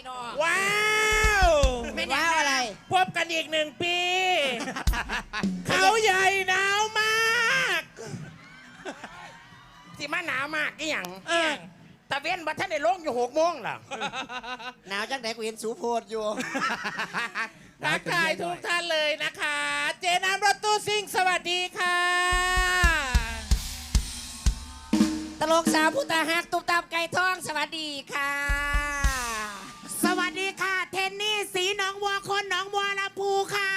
พี่น้อง ว้าวไม่ว้าวอะไร พบกันอีกหนึ่งปี เขาใหญ่หนาวมาก สิมาหนาวมากอีหยังเออ ตะเว้นบัท่านได้ลงอยู่หกโมงล่ะหนาวจังไหนกูเห็นสูโพดอยู่ ทักทายทุกท่านเลยนะคะ เจน้ำรถตู้ซิ่งสวัสดีค่ะ ตลกสาวผู้ตาหักตุบตับไก่ทองสวัสดีค่ะ สีหนองวัวคนหนองวัวลำพูค่ะ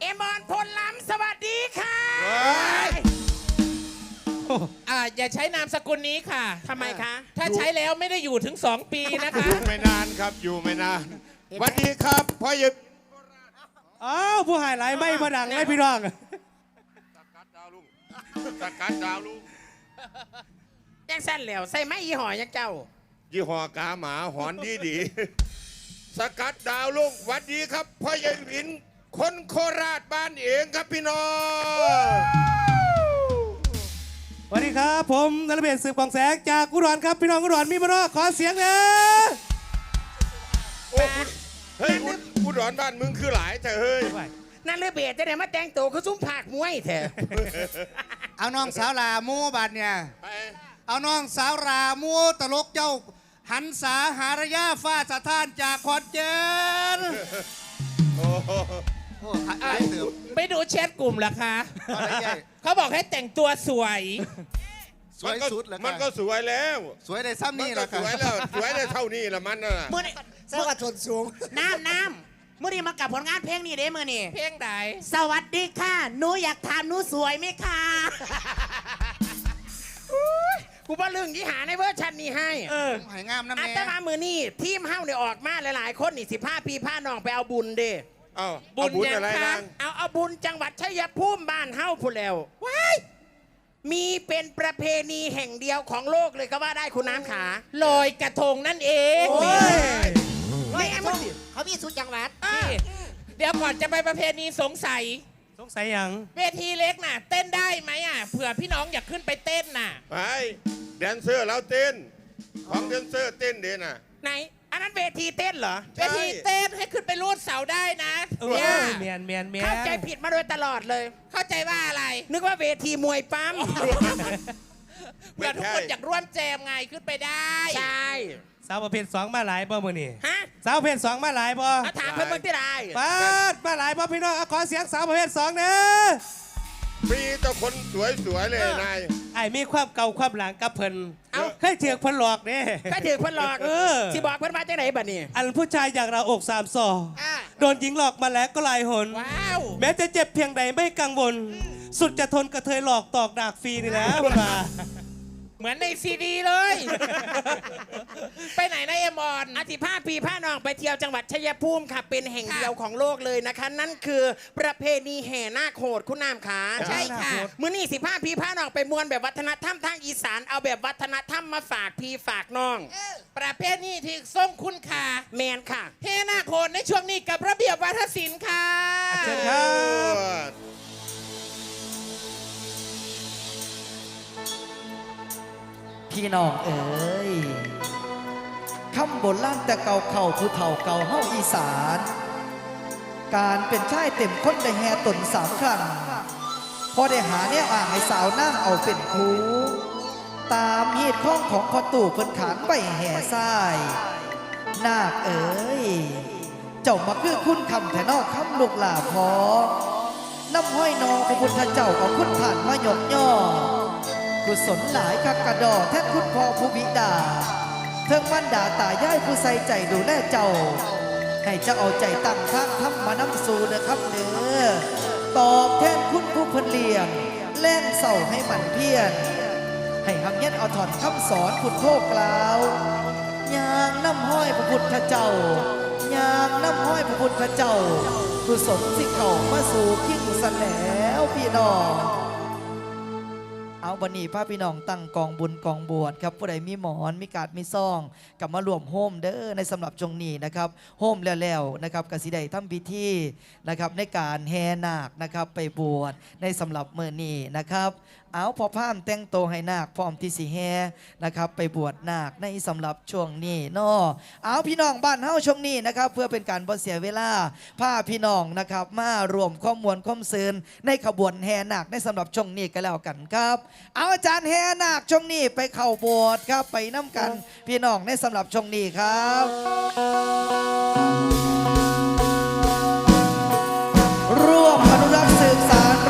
เอมอนพลล้ำสวัสดีค่ะอ่าอย่าใช้นามสกุลนี้ค่ะ ทำไมคะ ถ้าใช้แล้วไม่ได้อยู่ถึง 2 ปีนะคะ อยู่ไม่นานครับอยู่ไม่นานสวัสดีครับพ่อหยิบอ้าวผู้หายหลายไม่มาดังไม่พี่น้องสกัดดาวลุงสกัดดาวลุงแจ้งสั้นแล้วใส่ไม้ยี่ห้อยังเจ้า ยี่ห้อกาหมาหอนดีดีๆสกัดดาวลุงสวัสดีครับพ่อใหญ่วิน คนโคราชบ้านเองครับพี่น้อง สวัสดีครับ ผมนรเบศสืบกองแสงจากอุดรครับ พี่น้องอุดรมีมารอขอเสียงเลยโอ้คุณเฮ้ยอุดอุดรบ้านมึงคือหลายแต่เฮ้ย นั่นเลยเบียดจะได้มาแต่งตัวคือซุ้มผากมวยแท้เอาน้องสาวลามูบัดเนี่ย ไป เอาน้องสาวลามูตลกเจ้า หันสาหารยาฟ้าสะท้านจากขอนเจนโอ้โหโอ้หายเติมไปดูแชทกลุ่มเหรอคะ อะไรใหญ่เขาบอกให้แต่งตัวสวย สวยสุดแล้วมันก็สวยแล้วสวยได้ซ้ำมันนี่แหก็ละสวยแล้วสวยได้เท่านี้ละมันน่ะเมื่อนี้เสื้อกับทนสูง น้ำน้ำเมื่อนี้มากับผลงานเพลงนี้เด้มื่อนี้เพลงใดสวัสดีค่ะหนูอยากถามหนูสวยไหมคะ กูบ่ลึงที่หาในเวอร์ชันนี้ให้เออหายงามน้ำอัแน่ตมามือนี่ทีมเฮ้าเนี่ยออกมาหลายๆ คนนี่สิผ้าปีผ้าน้องไปเอาบุญเด้เอาบุเอาญบุญยังอะไรคะนางเอาเอาบุญจังหวัดชัยภูมิบ้านเฮ้าพูดแล้วว้ายมีเป็นประเพณีแห่งเดียวของโลกเลยก็ว่าได้คุณน้ำขาลอยกระทงนั่นเองโอ้ยร้อยกระทงเขามีสุดจังหวัดนี่เดี๋ยวก่อนจะไปประเพณีสงสัยสงสัยหยังเวทีเล็กน่ะ เต้นได้ไหมอะเผื่อพี่น้องอยากขึ้นไปเต้นน่ะไป แดนเซอร์เราเต้น ของแดนเซอร์เต้นเด่นน่ะ ไหน อันนั้นเวทีเต้นเหรอ ใช่ เวทีเต้นให้ขึ้นไปรูดเสาได้นะเอเนี่ยอเมียนเมียนเมียน เข้าใจผิดมาโดยตลอดเลย เข้าใจว่าอะไร นึกว่าเวทีมวยปั๊มเผื่อทุกคนอยากร่วมแจมไงขึ้นไปได้ ใช่ สาวประเภทสองมาหลายบ่มือนี่ฮะสาวประเภทสองมาหลายบ่เอาถามเพิ่นเมื่อที่ไร ปาดมาหลายบ่พี่น้องเอาขอเสียงสาวประเภทสองเด้อ ฟรีต่อคนสวยๆเลยนาย ไอ้มีความเก่าความหลังกับเพิ่นเอ้าให้เถือกเพิ่นหลอกเด้ ก็ถือเพิ่นหลอกเออ สิบอกเพิ่นมาจังไหนบัดนี้ อันผู้ชายอย่างเราอกสามศอกอ่า โดนหญิงหลอกมาแล้วก็หลายหน ว้าวแม้จะเจ็บเพียงใดไม่กังวล สุดจะทนกระเทยหลอกตอกดากฟรีนี่นะมันมา เหมือนในซีดีเลย ไปไหนนะเอมอนอาทิผ้าปีผ้าน้องไปเที่ยวจังหวัดชัยภูมิค่ะ เป็นแห่งเดียวของโลกเลยนะคะ นั่นคือประเพณีแห่นาคโหดคุณนามขาใช่ค่ะ มื้อนี้สิผ้าพีผ้าน้องไปมวนแบบวัฒนธรรมทางอีสานเอาแบบวัฒนธรรมมาฝากพี่ฝากน้อง ประเภทนี้ที่ทรงคุณค่าแมนค่ะ เฮนาโคนในช่วงนี้กับระเบียบวัฒนศิลป์ค่ะ เชิญครับ พี่น้องเอ๋ยคำโบราณแต่เก่าเข่าผู้เฒ่าเก่าเฮาอีสาน การเป็นชายเต็มคนได้แห่ตนสามครั้งพอได้หาเนี่ยอ่างให้สาวนั่งเอาเป็นครูตามเหตุข้องของพ่อตู่เพิ่นขานไปแห่ทรายนาคเอ๋ยเจ้ามาคือคุณคำแถนอกคำลูกหลาพอน้ำห้อยนอพระพุทธเจ้าเอาคุณผ่านมายกย่อ กุศลหลายคักกระดอแท่นคุณพ่อผู้บิดา เทิงมันดาตายายผู้ใส่ใจดูแลเจ้า ให้เจ้าเอาใจตั้งทางทำมานำสู่นะครับเด้อตอบแทนคุณผู้เพันเลียงแล่นเศร้าให้มันเพียรให้หำเย็นเอาถอนคำสอนพุทโธกล่าวยางน้ำห้อยพระพุทธเจ้ายางน้ำห้อยพระพุทธเจ้ากุศลสิเข้ามาสู่ยิ่งสันแล้วพี่น้อง เอาวันนี้พระพี่น้องตั้งกองบุญกองบวชครับผู้ใดมีหมอนมีกาดมีซองกลับมารวมโฮมเด้อในสำหรับจงนี้นะครับโฮมแล้วๆนะครับกสิได้ทำพิธีนะครับในการแห่นาคนะครับไปบวชในสำหรับเมื่อนี้นะครับเอาพอพามแต่งโตให้นาคพร้อมที่สีแฮนะครับ ไปบวชนาคในสำหรับช่วงนี้เนาะเอาพี่น้องบ้านเฮาช่วงนี้นะครับ เพื่อเป็นการบ่เสียเวลาพาพี่น้องนะครับ มารวมข้อมวลข้อมซืนในขบวนแห่นาคในสำหรับช่วงนี้ก็แล้วกันครับ เอาอาจารย์แห่นาคช่วงนี้ไปเข้าโบสถ์ครับไปน้ำกันพี่น้องในสำหรับช่วงนี้ครับร่วมอนุรักษ์สืบสาร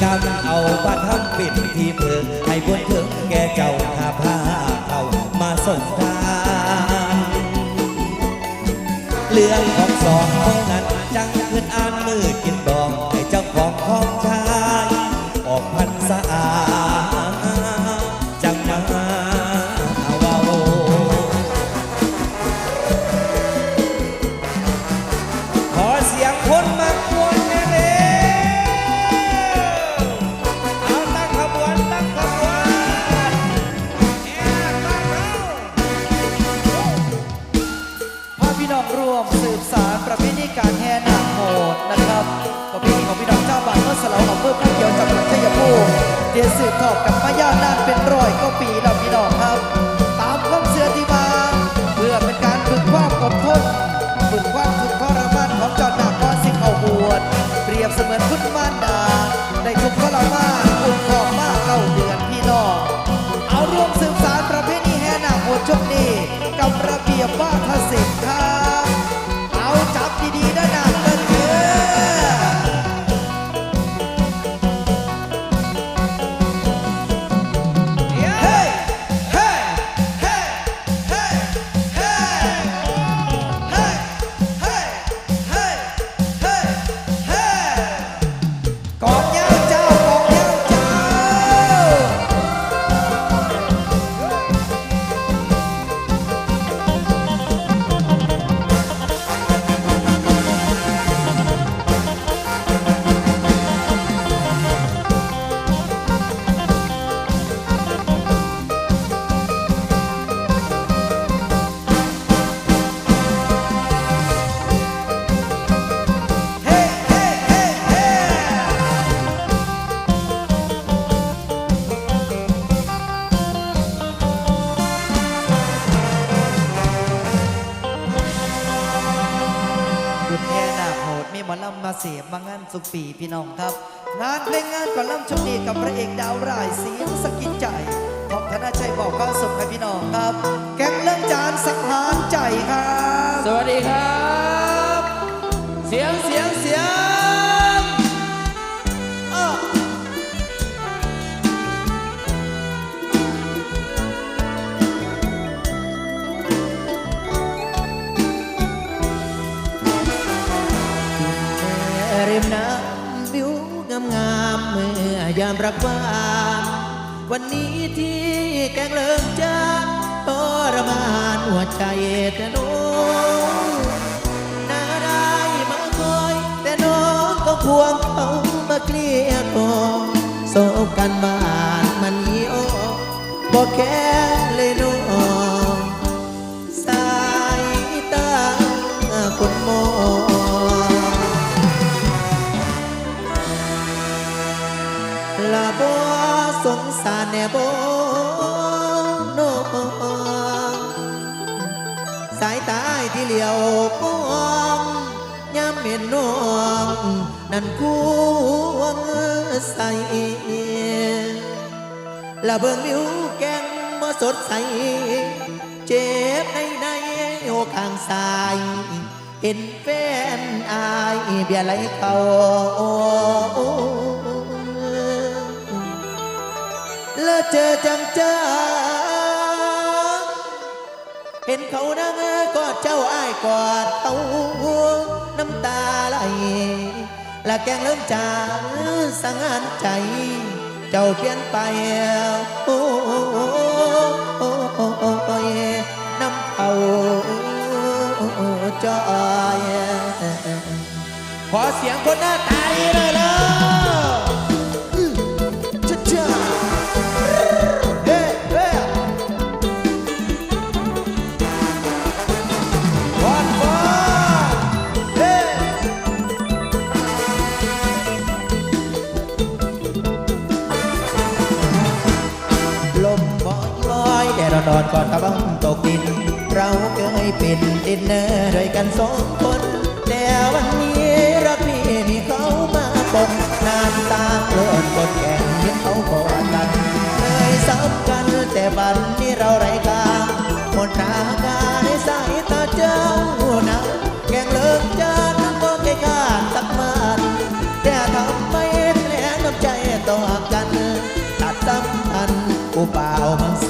อยู่กันเอาบ้านทำปิดที่เพิงให้บนถึงแก่เจ้าหาผ้าเขามาส่งทานเรื่องของสองเท่านั้นจังขึ้นอ่านมือกินดองให้เจ้าของของชายออกพันสะอาด ประเพณีการแห่นาคโหดนะครับประเพณีของพี่น้องเจ้าบ้านเมื่อสลาวของเพื่อผู้เดียวจังหวัดชัยภูมิเรียนสืบทอดกับมายาวนานเป็นร้อยก็ปีแล้วพี่น้องครับ ตามความเชื่อที่มาเพื่อเป็นการฝึกความอดทนฝึกความทุกข์ทรมานของจ้าหน้าก่อนสิเข้าบวชเปรียบเสมือนคุณมารดาได้ทุกข์ทรมานอุ่นของมากเข้าเดือนพี่น้องเอาร่วมสืบสารประเพณีแห่นาคโหดช่วงนี้กับระเบียบวาทศิลป์ครับ ช่อนล่ำช่วงนี้กับพระเอกดาวร้ายเสียงสะกิดใจขอบธนาชัยบอกก้าวสุขให้พี่น้องามรักว่าวันนี้ที่แกงเลิกจานทรมานหัวใจแต่น้องน่าได้มาคอย แต่น้องก็ควงเขามาเกลี้ยกล่อมโศกกันบ้านมันเยี่ยบอกแค่ งสารแน่บ่น้องสายตาที่เหลียวมองย้ำเห็นน้องนั่น แกงบ่สดใสเจอข้างซ้ายเห็นแฟนอายเบียร์ไหลเขาแล้วเจอจังจ้าเห็นเขานั่งกอดเจ้าอ้ายกอดเขาน้ำตาไหลและแกงเริ่มจางสังหารใจ เจ้าเปลี่ยนไปโอ้ยน้ำเขาจอยขอเสียงคนหน้าตาดีเลยเลย อดดร้อนก่อนตะวันตกดิน เราเคยเป็นดินเนอด้วยกันสองคน แต่วันนี้รักพี่มีเขามาปนนานตาเลื่อนกดแข่งเห็นเขากอดกันเคยสับกันแต่บันนี้เราไร้กาหมดราคาในสายตาเจ้านะแกงเลิกจานน้ำก็แก่กานสักมันแต่ทำไมแผลน้ำใจต่อกันตัดสัมพันธ์กูเปล่ามัง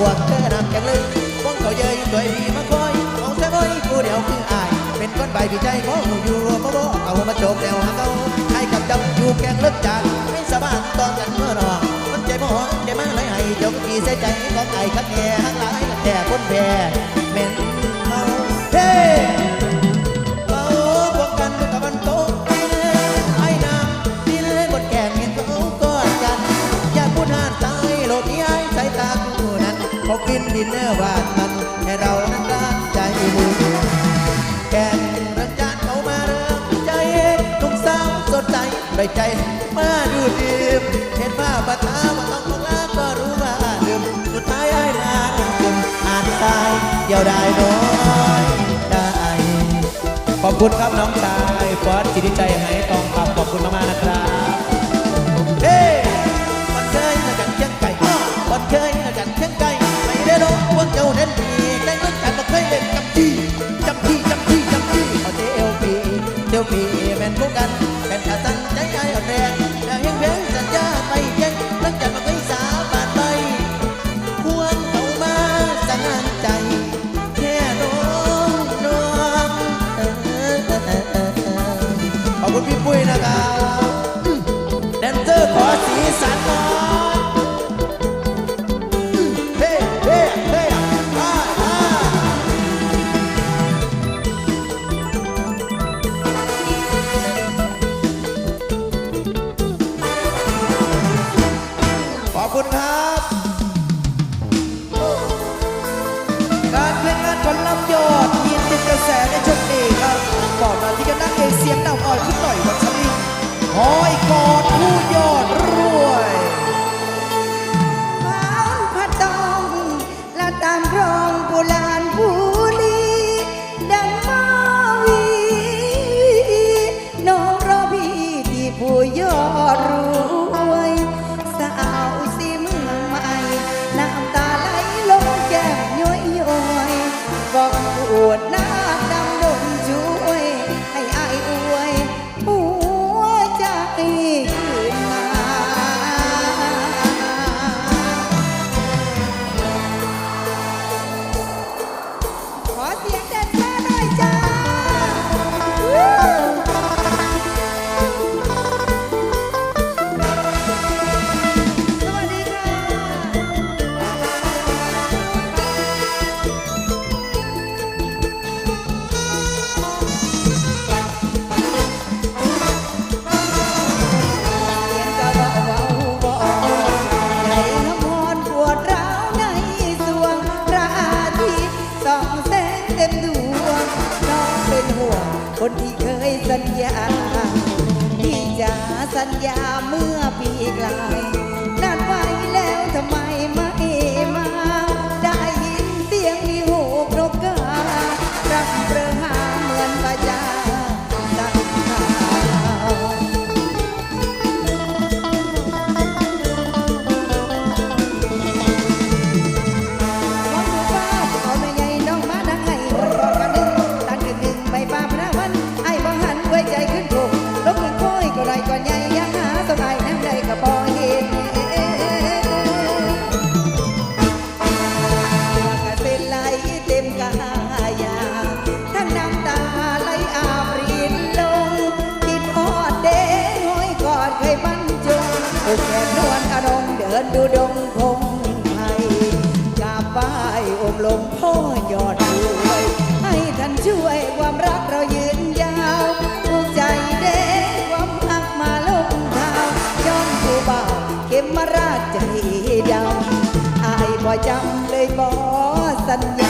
ประกวดเธอน้ำแกงเลยพวกเขาเยยตัวพี่มาคอยมองเสียบ่อยกูเดียวคืออาย เป็นคนใบพี่ใจของหนูอยู่บ่บ่เอามาโจกแนวหาเขาให้กับจำอยู่แกงเลิกจากไม่สบายตอนกันเมื่อนอนมันใจบ่หอนใจมาไหลให้จ้ากี่เสียใจของไอ้ขัดแย่หักหลายแต่คนแพ้เหม็นเมาเฮ้ กินดินเนอร์หวานมันให้เรานั้นร้านใจมือแก่งรังจานเขามาเริ่มใจหนุ่มสาวสดใจด้วยใจมาดูดื่มเห็นว่าบัตาว่าต้องมองลาก็รู้ว่าลืมสุดท้ายไอ้มาดื่มอ่านตายเดียวได้น้อยได้ขอบคุณครับน้องชายฟอสจิตใจให้ทองคำขอบคุณมากๆนะครับเฮ้ ว่าเจ้า บ่จำเลยบ่สัญญา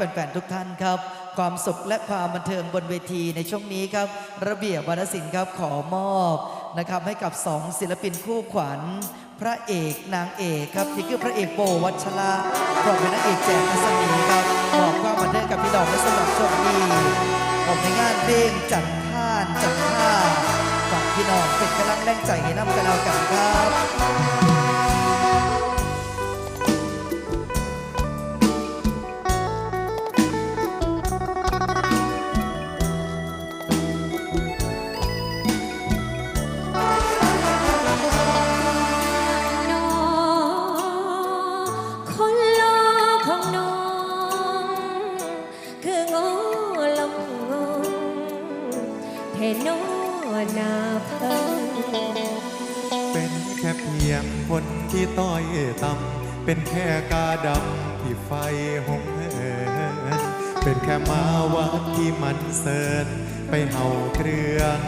แฟนๆทุกท่านครับ ความสุขและความบันเทิงบนเวทีในช่วงนี้ครับ ระเบียบวรรณศิลป์ครับขอมอบนะครับให้กับสองศิลปินคู่ขวัญ พระเอกนางเอกครับนี่คือพระเอกโบวัชระพร้อมเป็นนางเอกแจกมัสมีครับมอบความบันเทิงกับพี่น้องในสำหรับช่วงนี้ผมในงานเพลงจัดท่านจัดท่าฝากพี่น้องเป็นกำลังแรงใจให้น้ำกันเอากันครับ ที่ต้อยต่ำเป็นแค่กาดำที่ไฟหงเหินเป็นแค่มาวัดที่มันเสินไปเห่าเครื่อง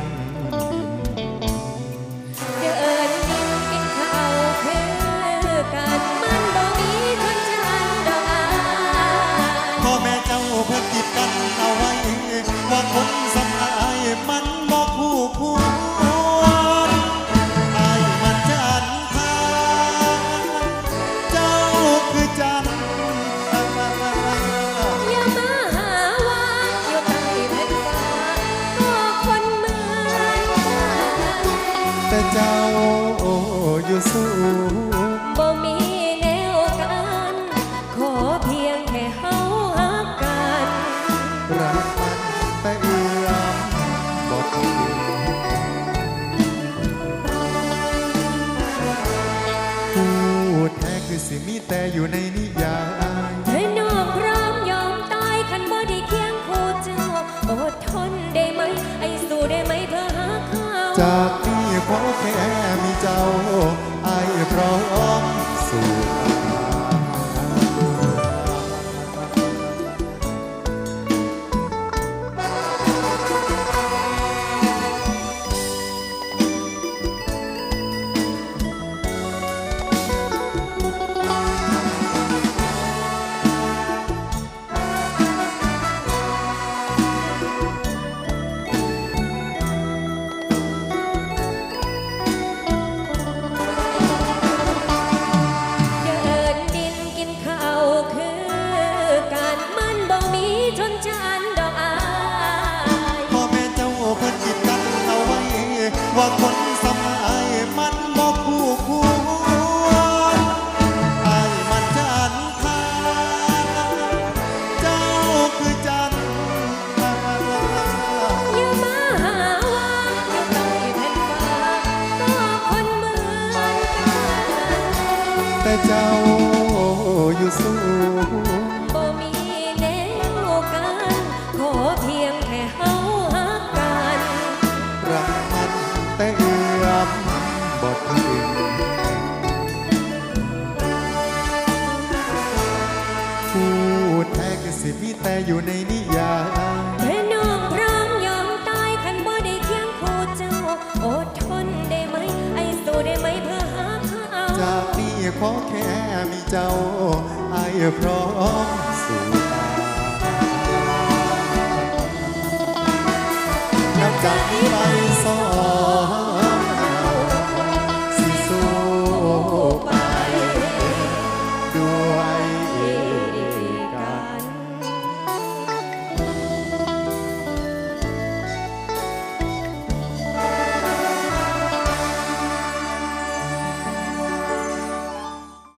พร้อมสู่ตานับจากนี้ไป